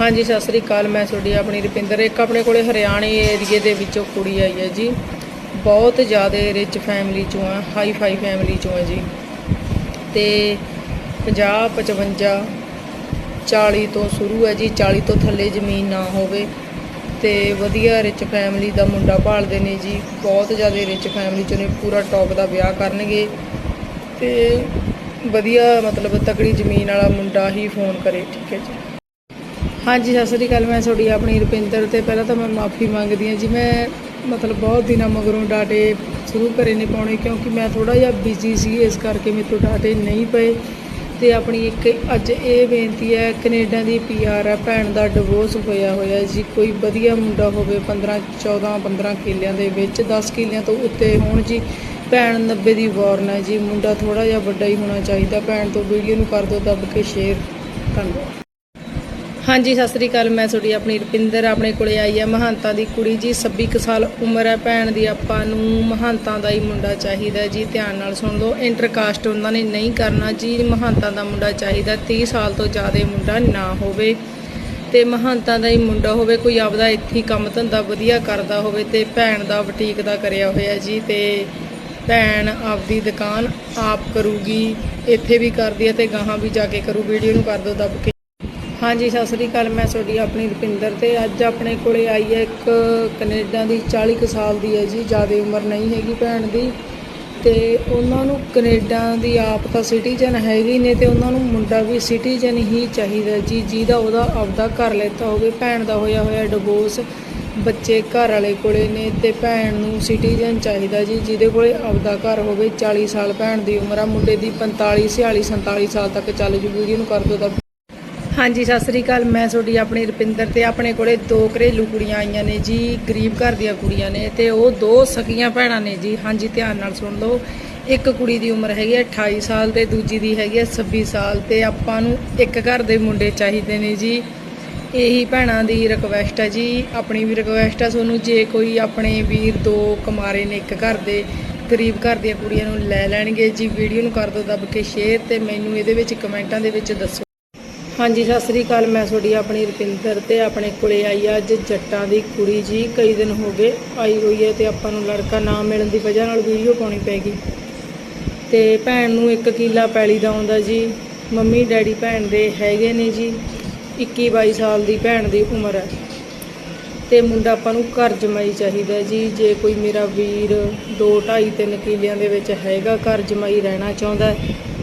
ਹਾਂਜੀ, ਸਤਿ ਸ੍ਰੀ ਅਕਾਲ। ਮੈਂ ਤੁਹਾਡੀ ਆਪਣੀ ਰੁਪਿੰਦਰ। ਇੱਕ ਆਪਣੇ ਕੋਲੇ ਹਰਿਆਣੇ ਏਰੀਏ ਦੇ ਵਿੱਚੋਂ ਕੁੜੀ ਆਈ ਹੈ ਜੀ। ਬਹੁਤ ਜ਼ਿਆਦਾ ਰਿਚ ਫੈਮਿਲੀ ਚੋਂ ਆ ਹਾਈ ਫਾਈ ਫੈਮਿਲੀ ਚੋਂ ਆ ਜੀ। ਤੇ 50 55 40 ਤੋਂ ਸ਼ੁਰੂ ਹੈ ਜੀ। 40 ਤੋਂ ਥੱਲੇ ਜ਼ਮੀਨ ਨਾ ਹੋਵੇ। ਤੇ ਵਧੀਆ ਰਿਚ ਫੈਮਿਲੀ ਦਾ ਮੁੰਡਾ ਭਾਲਦੇ ਨੇ ਜੀ। ਬਹੁਤ ਜ਼ਿਆਦਾ ਰਿਚ ਫੈਮਿਲੀ ਚੋਂ ਨੇ ਪੂਰਾ ਟੌਪ ਦਾ ਵਿਆਹ ਕਰਨਗੇ। ਤੇ ਵਧੀਆ ਮਤਲਬ ਤਕੜੀ ਜ਼ਮੀਨ ਵਾਲਾ ਮੁੰਡਾ ਹੀ ਫੋਨ ਕਰੇ, ਠੀਕ ਹੈ ਜੀ। ਹਾਂਜੀ, ਸਤਿ ਸ੍ਰੀ ਅਕਾਲ। ਮੈਂ ਤੁਹਾਡੀ ਆਪਣੀ ਰੁਪਿੰਦਰ ਤੇ ਪਹਿਲਾਂ ਤਾਂ ਮੈਂ ਮਾਫੀ ਮੰਗਦੀ ਹਾਂ ਜੀ। ਮੈਂ ਮਤਲਬ ਬਹੁਤ ਦਿਨਾਂ ਮਗਰੋਂ ਡਾਟੇ ਸ਼ੁਰੂ ਕਰੇ ਨੇ ਪਾਉਣੇ ਕਿਉਂਕਿ ਮੈਂ ਥੋੜਾ ਜਿਹਾ ਬਿਜ਼ੀ ਸੀ, ਇਸ ਕਰਕੇ ਮੇਰੇ ਤੋਂ ਡਾਟੇ ਨਹੀਂ ਪਏ। ਤੇ ਆਪਣੀ ਇੱਕ ਅੱਜ ਇਹ ਬੇਨਤੀ ਹੈ, ਕੈਨੇਡਾ ਦੀ ਪੀਆਰ ਹੈ, ਭੈਣ ਦਾ ਡਿਵੋਰਸ ਹੋਇਆ ਹੋਇਆ ਜੀ। ਕੋਈ ਵਧੀਆ ਮੁੰਡਾ ਹੋਵੇ 15 14 15 ਕਿੱਲਿਆਂ ਦੇ ਵਿੱਚ 10 ਕਿੱਲਿਆਂ ਤੋਂ ਉੱਤੇ ਹੋਣ ਜੀ। ਭੈਣ 90 ਦੀ ਵਾਰਨ ਹੈ ਜੀ। ਮੁੰਡਾ ਥੋੜਾ ਜਿਹਾ ਵੱਡਾ ਹੀ ਹੋਣਾ ਚਾਹੀਦਾ। ਭੈਣ ਤੋਂ ਵੀਡੀਓ ਨੂੰ ਕਰ ਦਿਓ, ਦੱਬ ਕੇ ਸ਼ੇਅਰ ਧੰਨਵਾਦ। ਹਾਂਜੀ, ਸਤਿ ਸ੍ਰੀ ਅਕਾਲ। ਮੈਂ ਤੁਹਾਡੀ ਆਪਣੀ ਰੁਪਿੰਦਰ, ਆਪਣੇ ਕੋਲੇ ਆਈ ਹੈ, ਮਹੰਤਾਂ ਦੀ ਕੁੜੀ ਜੀ। 26 ਕੁ ਸਾਲ ਉਮਰ ਹੈ ਭੈਣ ਦੀ। ਆਪਾਂ ਨੂੰ ਮਹੰਤਾਂ ਦਾ ਹੀ ਮੁੰਡਾ ਚਾਹੀਦਾ ਜੀ। ਧਿਆਨ ਨਾਲ ਸੁਣ ਲਓ, ਇੰਟਰਕਾਸਟ ਉਹਨਾਂ ਨੇ ਨਹੀਂ ਕਰਨਾ ਜੀ। ਮਹੰਤਾਂ ਦਾ ਮੁੰਡਾ ਚਾਹੀਦਾ 30 ਸਾਲ ਤੋਂ ਜ਼ਿਆਦਾ ਮੁੰਡਾ ਨਾ ਹੋਵੇ। ਤੇ ਮਹੰਤਾਂ ਦਾ ਹੀ ਮੁੰਡਾ ਹੋਵੇ, ਕੋਈ ਆਪਦਾ ਇੱਥੇ ਕੰਮ ਧੰਦਾ ਵਧੀਆ ਕਰਦਾ ਹੋਵੇ ਤੇ ਭੈਣ ਦਾ ਬੁਟੀਕ ਦਾ ਕਰਿਆ ਹੋਇਆ ਜੀ ਤੇ ਭੈਣ ਆਪਦੀ ਦੁਕਾਨ ਆਪ ਕਰੂਗੀ, ਇੱਥੇ ਵੀ ਕਰਦੀ ਹੈ ਤੇ ਗਾਹਾਂ ਵੀ ਜਾ ਕੇ ਕਰੂ। ਵੀਡੀਓ ਨੂੰ ਕਰ ਦਿਓ, ਦੱਬ ਕੇ। ਹਾਂਜੀ, ਸਤਿ ਸ੍ਰੀ ਅਕਾਲ। ਮੈਂ ਤੁਹਾਡੀ ਆਪਣੀ ਰੁਪਿੰਦਰ ਤੇ ਅੱਜ ਆਪਣੇ ਕੋਲੇ ਆਈ ਹੈ ਇੱਕ ਕੈਨੇਡਾ ਦੀ 40 ਕੁ ਸਾਲ ਦੀ ਹੈ ਜੀ, ਜ਼ਿਆਦਾ ਉਮਰ ਨਹੀਂ ਹੈਗੀ ਭੈਣ ਦੀ। ਤੇ ਉਹਨਾਂ ਨੂੰ ਕੈਨੇਡਾ ਦੀ ਆਪ ਤਾਂ ਸਿਟੀਜ਼ਨ ਹੈਗੀ ਨੇ ਤੇ ਉਹਨਾਂ ਨੂੰ ਮੁੰਡਾ ਵੀ ਸਿਟੀਜ਼ਨ ਹੀ ਚਾਹੀਦਾ ਜੀ, ਜਿਹਦਾ ਉਹਦਾ ਆਪਦਾ ਘਰ ਲੈਤਾ ਹੋਵੇ, ਭੈਣ ਦਾ ਹੋਇਆ ਹੋਇਆ ਡਿਵੋਰਸ ਬੱਚੇ ਘਰ ਵਾਲੇ ਕੋਲੇ ਨੇ ਤੇ ਭੈਣ ਨੂੰ ਸਿਟੀਜ਼ਨ ਚਾਹੀਦਾ ਜੀ, ਜਿਹਦੇ ਕੋਲੇ ਆਪਦਾ ਘਰ ਹੋਵੇ 40 ਸਾਲ ਭੈਣ ਦੀ ਉਮਰ ਆ, ਮੁੰਡੇ ਦੀ 45 46 47 ਸਾਲ ਤੱਕ ਚੱਲ ਜੂਗੀ ਜੀ ਨੂੰ ਕਰ ਦੋ ਤਾਂ ਹਾਂਜੀ, ਸਤਿ ਸ੍ਰੀ ਅਕਾਲ। ਮੈਂ ਤੁਹਾਡੀ ਆਪਣੀ ਰੁਪਿੰਦਰ ਤੇ ਆਪਣੇ ਕੋਲੇ ਦੋ ਘਰੇਲੂ ਕੁੜੀਆਂ ਆਈਆਂ ਨੇ ਜੀ, ਗਰੀਬ ਘਰ ਦੀਆਂ ਕੁੜੀਆਂ ਨੇ ਤੇ ਉਹ ਦੋ ਸਕੀਆਂ ਭੈਣਾਂ ਨੇ ਜੀ। ਹਾਂਜੀ, ਧਿਆਨ ਨਾਲ ਸੁਣ ਲਓ। ਇੱਕ ਕੁੜੀ ਦੀ ਉਮਰ ਹੈਗੀ ਹੈ 28 ਸਾਲ ਤੇ ਦੂਜੀ ਦੀ ਹੈਗੀ ਹੈ 26 ਸਾਲ ਤੇ ਆਪਾਂ ਨੂੰ ਇੱਕ ਘਰ ਦੇ ਮੁੰਡੇ ਚਾਹੀਦੇ ਨੇ ਜੀ। ਇਹੀ ਭੈਣਾਂ ਦੀ ਰਿਕਵੈਸਟ ਹੈ ਜੀ। ਆਪਣੀ ਵੀ ਰਿਕਵੈਸਟ ਹੈ ਤੁਹਾਨੂੰ, ਜੇ ਕੋਈ ਆਪਣੇ ਵੀਰ ਦੋ ਕੁਮਾਰੇ ਨੇ ਇੱਕ ਘਰ ਦੇ, ਗਰੀਬ ਘਰ ਦੀਆਂ ਕੁੜੀਆਂ ਨੂੰ ਲੈ ਲੈਣਗੇ ਜੀ। ਵੀਡੀਓ ਨੂੰ ਕਰ ਦਿਓ, ਦੱਬ ਕੇ ਸ਼ੇਅਰ ਤੇ ਮੈਨੂੰ ਇਹਦੇ ਵਿੱਚ ਕਮੈਂਟਾਂ ਦੇ ਵਿੱਚ ਦੱਸੋ। ਹਾਂਜੀ, ਸਤਿ ਸ੍ਰੀ ਅਕਾਲ। ਮੈਂ ਤੁਹਾਡੀ ਆਪਣੀ ਰੁਪਿੰਦਰ ਤੇ ਆਪਣੇ ਕੋਲੇ ਆਈ ਅੱਜ ਜੱਟਾਂ ਦੀ ਕੁੜੀ ਜੀ ਕਈ ਦਿਨ ਹੋ ਗਏ ਆਈ ਹੋਈ ਹੈ ਤੇ ਆਪਾਂ ਨੂੰ ਲੜਕਾ ਨਾ ਮਿਲਣ ਦੀ ਵਜ੍ਹਾ ਨਾਲ ਵੀਡੀਓ ਪਾਉਣੀ ਪੈਗੀ। ਤੇ ਭੈਣ ਨੂੰ ਇੱਕ ਕਿੱਲਾ ਪੈਲੀ ਦਾ ਆਉਂਦਾ ਜੀ। ਮੰਮੀ, ਡੈਡੀ ਭੈਣ ਦੇ ਹੈਗੇ ਨੇ ਜੀ। 21 22 ਸਾਲ ਦੀ ਭੈਣ ਦੀ ਉਮਰ ਹੈ। ਤੇ ਮੁੰਡਾ ਆਪਾਂ ਨੂੰ ਘਰ ਜਮਾਈ ਚਾਹੀਦਾ ਜੀ। ਜੇ ਕੋਈ ਮੇਰਾ ਵੀਰ 2 2.5 3 ਕਿੱਲਿਆਂ ਦੇ ਵਿੱਚ ਹੈਗਾ ਘਰ ਜਮਾਈ ਰਹਿਣਾ ਚਾਹੁੰਦਾ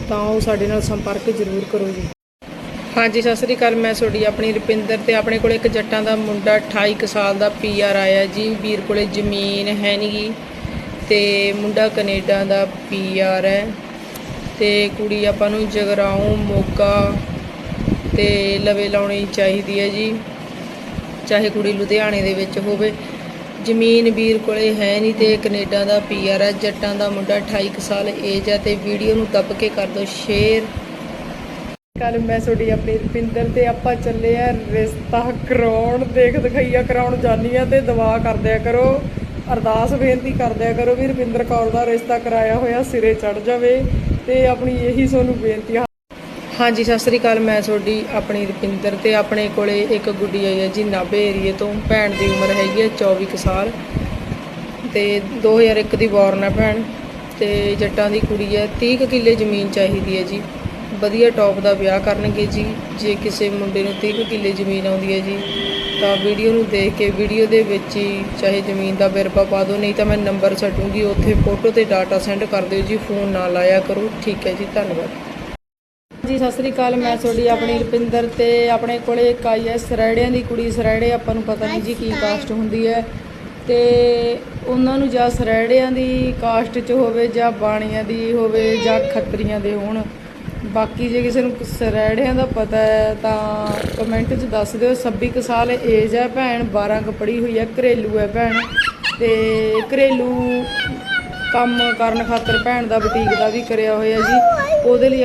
ਤਾਂ ਉਹ ਸਾਡੇ ਨਾਲ ਸੰਪਰਕ ਜ਼ਰੂਰ ਕਰੋ ਜੀ। ਹਾਂਜੀ, ਸਤਿ ਸ੍ਰੀ ਅਕਾਲ। ਮੈਂ ਤੁਹਾਡੀ ਆਪਣੀ ਰੁਪਿੰਦਰ ਤੇ ਆਪਣੇ ਕੋਲ ਇੱਕ ਜੱਟਾਂ ਦਾ ਮੁੰਡਾ 28 ਕੁ ਸਾਲ ਦਾ ਪੀਆਰ ਆਇਆ ਜੀ। ਵੀਰ ਕੋਲੇ ਜ਼ਮੀਨ ਹੈ ਨਹੀਂਗੀ ਤੇ ਮੁੰਡਾ ਕੈਨੇਡਾ ਦਾ ਪੀਆਰ ਹੈ ਤੇ ਕੁੜੀ ਆਪਾਂ ਨੂੰ ਜਗਰਾਉਂ, ਮੋਗਾ ਤੇ ਲਵੇ ਲਾਉਣੀ ਚਾਹੀਦੀ ਹੈ ਜੀ। ਚਾਹੇ ਕੁੜੀ ਲੁਧਿਆਣੇ ਦੇ ਵਿੱਚ ਹੋਵੇ। ਜ਼ਮੀਨ ਵੀਰ ਕੋਲੇ ਹੈ ਨਹੀਂ ਤੇ ਕੈਨੇਡਾ ਦਾ ਪੀਆਰ ਹੈ। ਜੱਟਾਂ ਦਾ ਮੁੰਡਾ 28 ਕੁ ਸਾਲ ਏਜ ਹੈ ਤੇ ਵੀਡੀਓ ਨੂੰ ਦੱਬ ਕੇ ਕਰ ਦਿਓ। ਸ਼ੇਅਰ ਕੱਲ ਮੈਂ ਤੁਹਾਡੀ ਆਪਣੀ ਰੁਪਿੰਦਰ ਤੇ ਆਪਾਂ ਚੱਲੇ ਆ ਰਿਸ਼ਤਾ ਕਰਾਉਣ। ਦੇਖ ਦਿਖਾਈਆ ਕਰਾਉਣ ਜਾਨੀ ਆ ਤੇ ਦੁਆ ਕਰਦਿਆ ਕਰੋ। ਅਰਦਾਸ ਬੇਨਤੀ ਕਰਦਿਆ ਕਰੋ ਵੀ ਰੁਪਿੰਦਰ ਕੌਰ ਦਾ ਰਿਸ਼ਤਾ ਕਰਾਇਆ ਹੋਇਆ ਸਿਰੇ ਚੜ ਜਾਵੇ ਤੇ ਆਪਣੀ ਇਹੀ ਤੁਹਾਨੂੰ ਬੇਨਤੀ ਆ। ਹਾਂਜੀ, ਸਤਿ ਸ੍ਰੀ ਅਕਾਲ। ਮੈਂ ਤੁਹਾਡੀ ਆਪਣੀ ਰੁਪਿੰਦਰ ਤੇ ਆਪਣੇ ਕੋਲੇ ਇੱਕ ਗੁੱਡੀ ਆਈ ਹੈ ਜੀ ਨਾਭੇ ਏਰੀਏ ਤੋਂ। ਭੈਣ ਦੀ ਉਮਰ ਹੈਗੀ ਹੈ 24 ਕੁ ਸਾਲ ਤੇ 2001 ਦੀ ਬੌਰਨ ਹੈ ਭੈਣ ਤੇ ਜੱਟਾਂ ਦੀ ਕੁੜੀ ਹੈ 30 ਕੁ ਕਿੱਲੇ ਜ਼ਮੀਨ ਚਾਹੀਦੀ ਹੈ ਜੀ। ਵਧੀਆ ਟੌਪ ਦਾ ਵਿਆਹ ਕਰਨਗੇ ਜੀ। ਜੇ ਕਿਸੇ ਮੁੰਡੇ ਨੂੰ 30 ਕੁ ਕਿੱਲੇ ਜ਼ਮੀਨ ਆਉਂਦੀ ਹੈ ਜੀ, ਤਾਂ ਵੀਡੀਓ ਨੂੰ ਦੇਖ ਕੇ ਵੀਡੀਓ ਦੇ ਵਿੱਚ ਹੀ ਚਾਹੇ ਜ਼ਮੀਨ ਦਾ ਵੇਰਵਾ ਪਾ ਦਿਓ, ਨਹੀਂ ਤਾਂ ਮੈਂ ਨੰਬਰ ਛੱਡੂੰਗੀ ਉੱਥੇ ਫੋਟੋ ਤੇ ਡਾਟਾ ਸੈਂਡ ਕਰ ਦਿਓ ਜੀ ਫੋਨ ਨਾ ਲਾਇਆ ਕਰੋ। ਠੀਕ ਹੈ ਜੀ, ਧੰਨਵਾਦ। ਜੀ, ਸਤਿ ਸ੍ਰੀ ਅਕਾਲ, ਮੈਂ ਤੁਹਾਡੀ ਆਪਣੀ ਰੁਪਿੰਦਰ ਤੇ ਆਪਣੇ ਕੋਲੇ ਇੱਕ ਆਈ ਹੈ ਸਰੈੜਿਆਂ ਦੀ ਕੁੜੀ, ਸਰੈੜੇ ਆਪਾਂ ਨੂੰ ਪਤਾ ਨਹੀਂ ਜੀ ਕੀ ਕਾਸਟ ਹੁੰਦੀ ਹੈ। ਤੇ ਉਹਨਾਂ ਨੂੰ ਜਾਂ ਸਰੈੜਿਆਂ ਦੀ ਕਾਸਟ 'ਚ ਹੋਵੇ ਜਾਂ ਬਾਣੀਆਂ ਦੀ ਹੋਵੇ ਜਾਂ ਖੱਤਰੀਆਂ ਦੇ ਹੋਣ ਬਾਕੀ ਜੇ ਕਿਸੇ ਨੂੰ ਸਰੈੜਿਆਂ ਦਾ ਪਤਾ ਹੈ ਤਾਂ ਕਮੈਂਟ 'ਚ ਦੱਸ ਦਿਓ। 26 ਕੁ ਸਾਲ ਏਜ ਹੈ ਭੈਣ 12 ਕੁ ਪੜ੍ਹੀ ਹੋਈ ਹੈ, ਘਰੇਲੂ ਹੈ ਭੈਣ। ਤੇ ਘਰੇਲੂ ਕੰਮ ਕਰਨ ਖਾਤਰ ਭੈਣ ਦਾ ਬੁਟੀਕ ਦਾ ਵੀ ਕਰਿਆ ਹੋਇਆ ਜੀ। ਉਹਦੇ ਲਈ